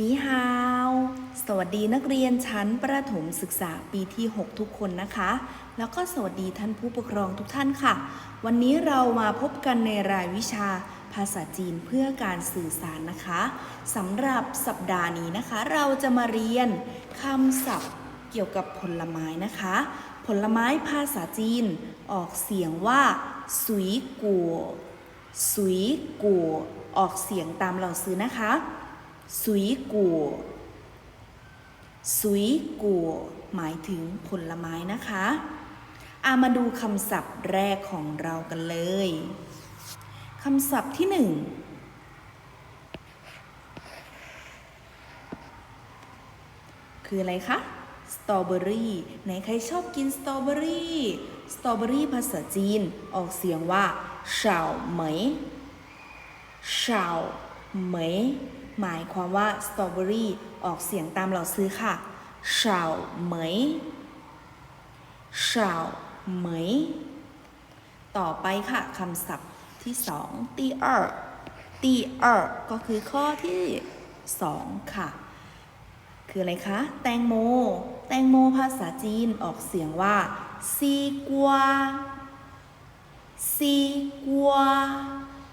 นีฮาว สวัสดีนักเรียนชั้นประถมศึกษาปีที่ 6 ทุกคนนะคะ แล้วก็สวัสดีท่านผู้ปกครองทุกท่านค่ะ วันนี้เรามาพบกันในรายวิชาภาษาจีนเพื่อการสื่อสารนะคะสำหรับสัปดาห์นี้นะคะ เราจะมาเรียนคำศัพท์เกี่ยวกับผลไม้นะคะ ผลไม้ภาษาจีนออกเสียงว่าสุยกัวสุยกัวออกเสียงตามเราซื้อนะคะ สุยกัวสุยกัวหมายถึงผลไม้นะคะอามาดูคำศัพท์แรกของเรากันเลยคำศัพท์ที่หนึ่งคืออะไรคะ สตรอเบอรี่ไหนใครชอบกินสตรอเบอรี่ สตรอเบอรี่ภาษาจีนออกเสียงว่าเฉาเหมยเฉา เหมยหมายความว่าสตรอเบอรี่ออกเสียงตามเราซื้อค่ะเฉาเหมยเฉาเหมยต่อไปค่ะคำศัพท์ที่สองตีเออตีเออก็คือข้อที่สองค่ะ คืออะไรคะ แตงโม แตงโมภาษาจีนออกเสียงว่าซีกัวซีกัว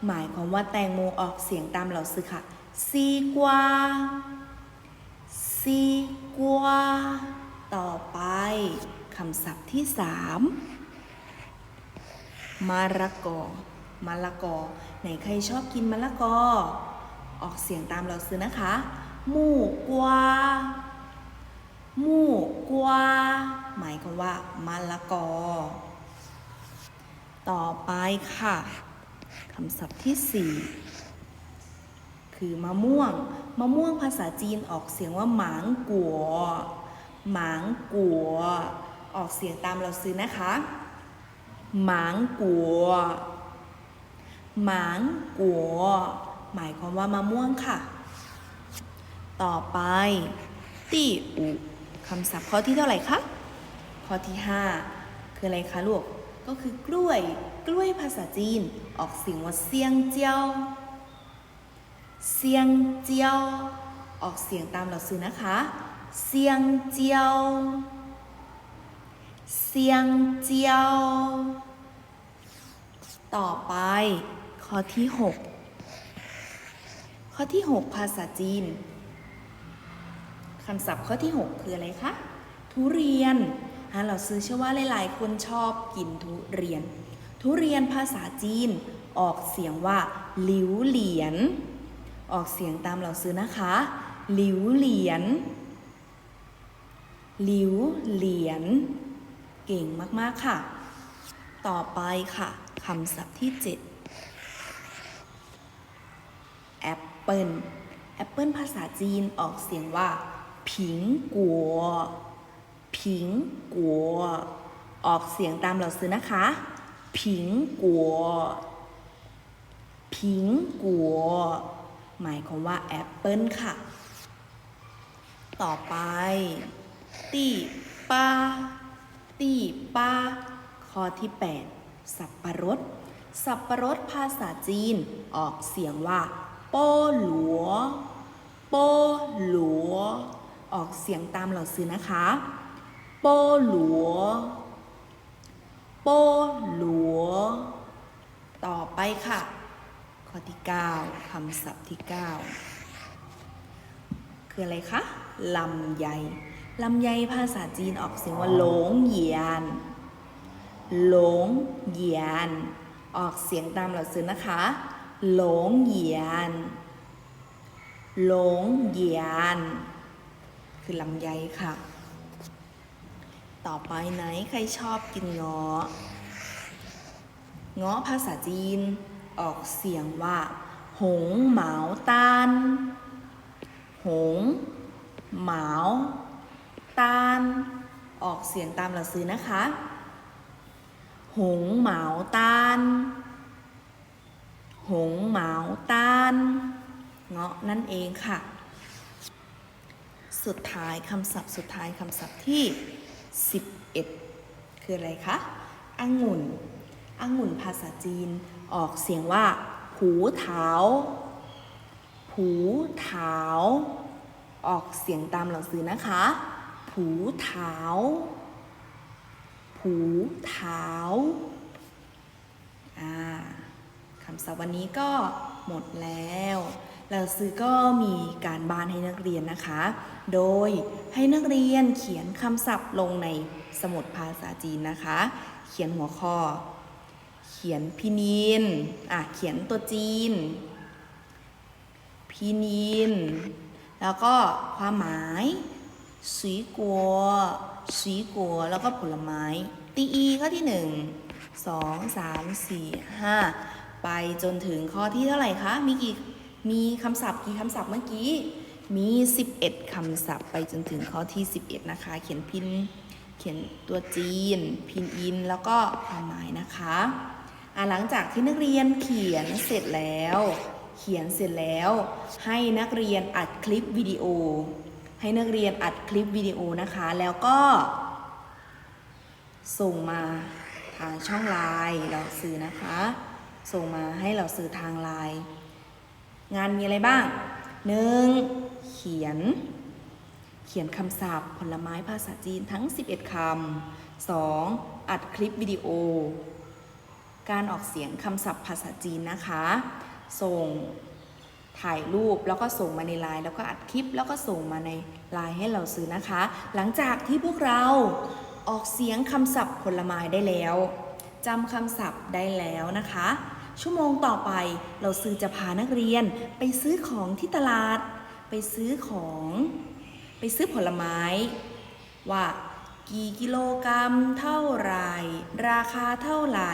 หมายความว่าแตงโมออกเสียงตามเราซื้อค่ะซีกัวซีกัวต่อไปคำศัพท์ที่สามมะละกอมะละกอไหนใครชอบกินมะละกอ ออกเสียงตามเราซื้อนะคะหมู่กวาหมู่กวาหมายความว่ามะละกอ ต่อไปค่ะ คำศัพท์ที่สี่คือมะม่วง มะม่วงภาษาจีนออกเสียงว่าหมางกัว หมางกัว ออกเสียงตามเราซื้อนะคะ หมางกัว หมางกัว หมายความว่ามะม่วงค่ะ ต่อไปตี้อูคำศัพท์ข้อที่เท่าไหร่คะ ข้อที่ 5 คืออะไรคะลูก ก็คือกล้วย กล้วยภาษาจีน ออกเสียงว่าเซียงเจียว เซียงเจียว ออกเสียงตามเราซื้อนะคะ เซียงเจียว เซียงเจียว ต่อไปข้อที่ 6 ข้อที่ 6 ภาษาจีนคำศัพท์ข้อที่ 6 คืออะไรคะ ทุเรียน เราซื้อเชื่อว่าหลายๆ คนชอบกินทุเรียน ทุเรียนภาษาจีนออกเสียงว่าหลิวเหลียน ออกเสียงตามเราซื้อนะคะหลิวเหลียนหลิวเหลียน เก่งมากๆค่ะ ต่อไปค่ะคำศัพท์ที่7แอปเปิลแอปเปิลภาษาจีนออกเสียงว่าผิงกัว ผิงกัวออกเสียงตามเราซื้อนะคะผิงกัวผิงกัวหมายความว่าแอปเปิลค่ะ ต่อไปตีป้าตีป้าข้อที่ 8 สับปะรด สับปะรดภาษาจีนออกเสียงว่า โป้หลัว โป้หลัว ออกเสียงตามเราซื้อนะคะ โป้หลัวโป้หลัวต่อไปค่ะ ข้อที่ 9คำศัพท์ที่ 9 คืออะไรคะลำไยลำไยภาษาจีนออกเสียงว่าหลงเหยียนหลงเหยียน ออกเสียงตามเราซื้อนะคะ หลงเหยียนหลงเหยียน คือลำไยค่ะ ต่อไปไหนใครชอบกินเงาะเงาะภาษาจีน ออกเสียงว่า หงเหมาตานหงเหมาตานออกเสียงตามเราซื้อนะคะ หงเหมาตานหงเหมาตานเงาะนั่นเองค่ะ สุดท้ายคำศัพท์สุดท้ายคำศัพท์ที่ 11 คืออะไรคะองุ่นองุ่นภาษาจีนออกเสียงว่าผูเถาผูเถาออกเสียงตามหนังสือนะคะผูเถาผูเถาอ่าคำศัพท์วันนี้ก็หมดแล้ว หนังสือก็มีการบ้านให้นักเรียนนะคะ โดยให้นักเรียนเขียนคำศัพท์ลงในสมุดภาษาจีนนะคะ เขียนหัวข้อ เขียนพินินอะเขียนตัวจีน พินิน แล้วก็ความหมายสีกัวสีกัว แล้วก็ผลไม้ ตีอีข้อที่หนึ่งสองสามสี่ห้าไปจนถึงข้อที่เท่าไหร่คะ มีกี่ มีคำศัพท์กี่คำศัพท์เมื่อกี้ มี 11 คำศัพท์ไปจนถึงข้อที่ 11 นะคะ เขียนพิน เขียนตัวจีน พินอิน แล้วก็ความหมายนะคะอะหลังจากที่นักเรียนเขียนเสร็จแล้ว เขียนเสร็จแล้ว ให้นักเรียนอัดคลิปวิดีโอ ให้นักเรียนอัดคลิปวิดีโอนะคะ แล้วก็ ส่งมาทางช่องไลน์เราซื้อนะคะ ส่งมาให้เราซื้อทางไลน์ งานมีอะไรบ้างหนึ่งเขียน เขียนคำศัพท์ผลไม้ภาษาจีนทั้ง 11คำ 2. อัดคลิปวิดีโอ การออกเสียงคำศัพท์ภาษาจีนนะคะ ส่งถ่ายรูปแล้วก็ส่งมาในไลน์แล้วก็อัดคลิปแล้วก็ส่งมาในไลน์ให้เราซื้อนะคะ หลังจากที่พวกเราออกเสียงคำศัพท์ผลไม้ได้แล้วจำคำศัพท์ได้แล้วนะคะ ชั่วโมงต่อไป เราซื้อจะพานักเรียนไปซื้อของที่ตลาด ไปซื้อของ ไปซื้อผลไม้ ว่ากี่กิโลกรัมเท่าไหร่ราคาเท่าไหร่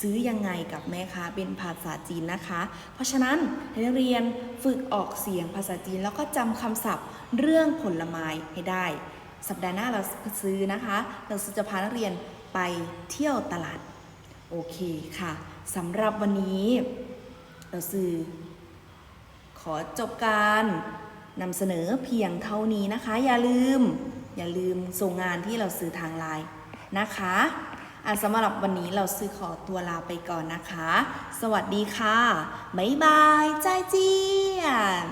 ซื้อยังไงกับแม่ค้าเป็นภาษาจีนนะคะ เพราะฉะนั้นให้นักเรียนฝึกออกเสียงภาษาจีนแล้วก็จำคำศัพท์เรื่องผลไม้ให้ได้ สัปดาห์หน้าเราซื้อนะคะ เราซื้อจะพานักเรียนไปเที่ยวตลาด โอเคค่ะสำหรับวันนี้เราซื้อขอจบการนำเสนอเพียงเท่านี้นะคะ อย่าลืม อย่าลืมส่งงานที่เราซื้อทางไลน์นะคะอะสำหรับวันนี้เราซื้อขอตัวลาไปก่อนนะคะ สวัสดีค่ะ บ๊ายบาย ใจายเจียน